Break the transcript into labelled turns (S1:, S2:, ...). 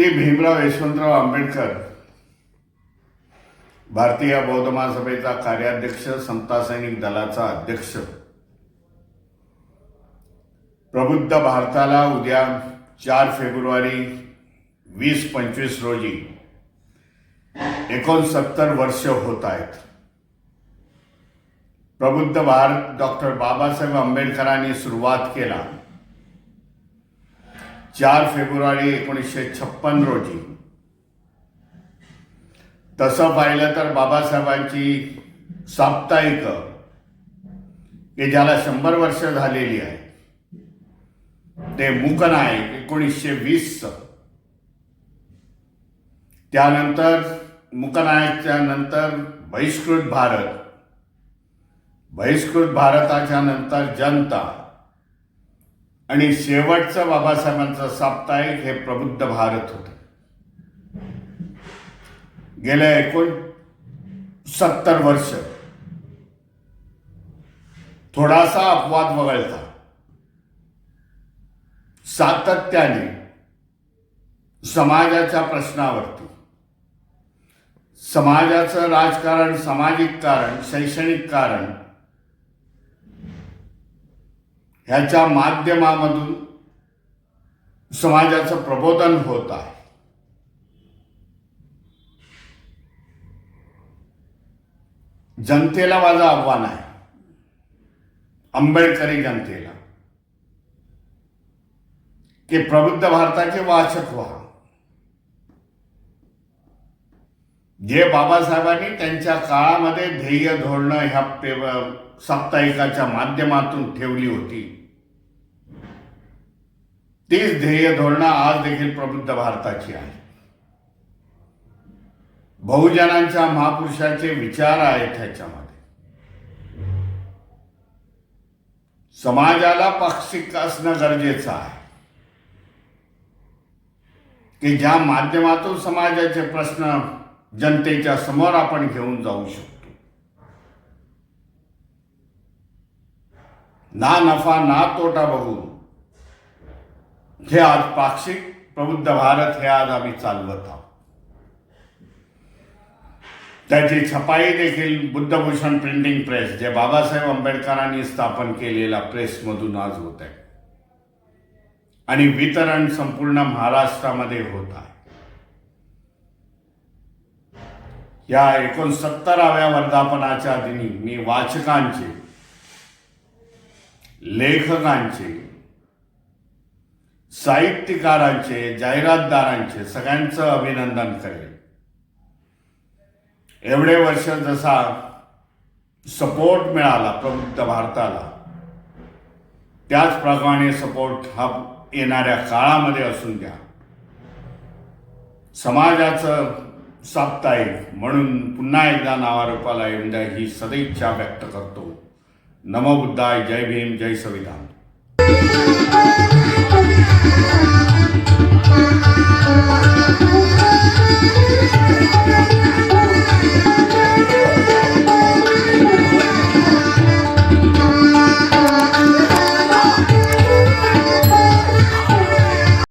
S1: मी भीमराव यशवंतराव आंबेडकर भारतीय बौद्ध महासभेचा कार्याध्यक्ष समता सैनिक दलाचा अध्यक्ष. प्रबुद्ध भारताला उद्या चार फेब्रुवारी वीस पंचवीस रोजी एकोणसत्तर वर्ष होत आहेत. प्रबुद्ध भारत डॉक्टर बाबासाहेब आंबेडकरांनी सुरुवात केला. चार फेब्रुवारी एकोणीसशे छप्पन रोजी. तसं पाहिलं तर बाबासाहेबांची साप्ताहिक की ज्याला शंभर वर्ष झालेली आहे ते मूकनायक एकोणीसशे वीस. त्यानंतर मुकनायकच्या नंतर बहिष्कृत भारत. बहिष्कृत भारताच्या नंतर जनता. आणि शेवटचं बाबासाहेबांचं साप्ताहिक हे प्रबुद्ध भारत होत. गेल्या एकूण सत्तर वर्ष थोडासा अपवाद वगळता. सातत्याने समाजाच्या प्रश्नावरती समाजाचं राजकारण सामाजिक कारण शैक्षणिक कारण ह्याच्या माध्यमामधून समाजाचं प्रबोधन होत आहे. जनतेला माझं आव्हान आहे. आंबेडकरी जनतेला. की प्रबुद्ध भारताचे वाचक व्हा. जे बाबासाहेबांनी त्यांच्या काळामध्ये ध्येय धोरणं ह्या पे- साप्ताहिकाच्या माध्यमातून ठेवली होती तीच ध्येय धोरणं आज देखील प्रबुद्ध भारताची आहे बहुजनांच्या महापुरुषाचे विचार आहेत ह्याच्यामध्ये. समाजाला पाक्षिक असणं गरजेचं आहे. की ज्या माध्यमातून समाजाचे प्रश्न जनतेच्या समोर आपण घेऊन जाऊ शकतो. ना नफा ना तोटा बघून हे आज पाक्षिक प्रबुद्ध भारत हे आज आम्ही चालवत आहोत. त्याची छपाई देखील बुद्धभूषण प्रिंटिंग प्रेस जे बाबासाहेब आंबेडकरांनी स्थापन केलेल्या प्रेसमधून आज होत आहे. आणि वितरण संपूर्ण महाराष्ट्रामध्ये होत आहे. या एकोणसत्तराव्या वर्धापनाच्या दिनी मी वाचकांचे लेखकांचे साहित्यकारांचे जाहिरातदारांचे सगळ्यांचं अभिनंदन करेल एवढे वर्ष जसा सपोर्ट मिळाला प्रबुद्ध भारताला त्याचप्रमाणे सपोर्ट हा येणाऱ्या काळामध्ये असून द्या. समाजाचं साप्ताहिक म्हणून पुन्हा एकदा नावारूपाला येऊन द्या ही सदिच्छा व्यक्त करतो. नमो बुद्धाय जय भीम जय संविधान.
S2: ああ。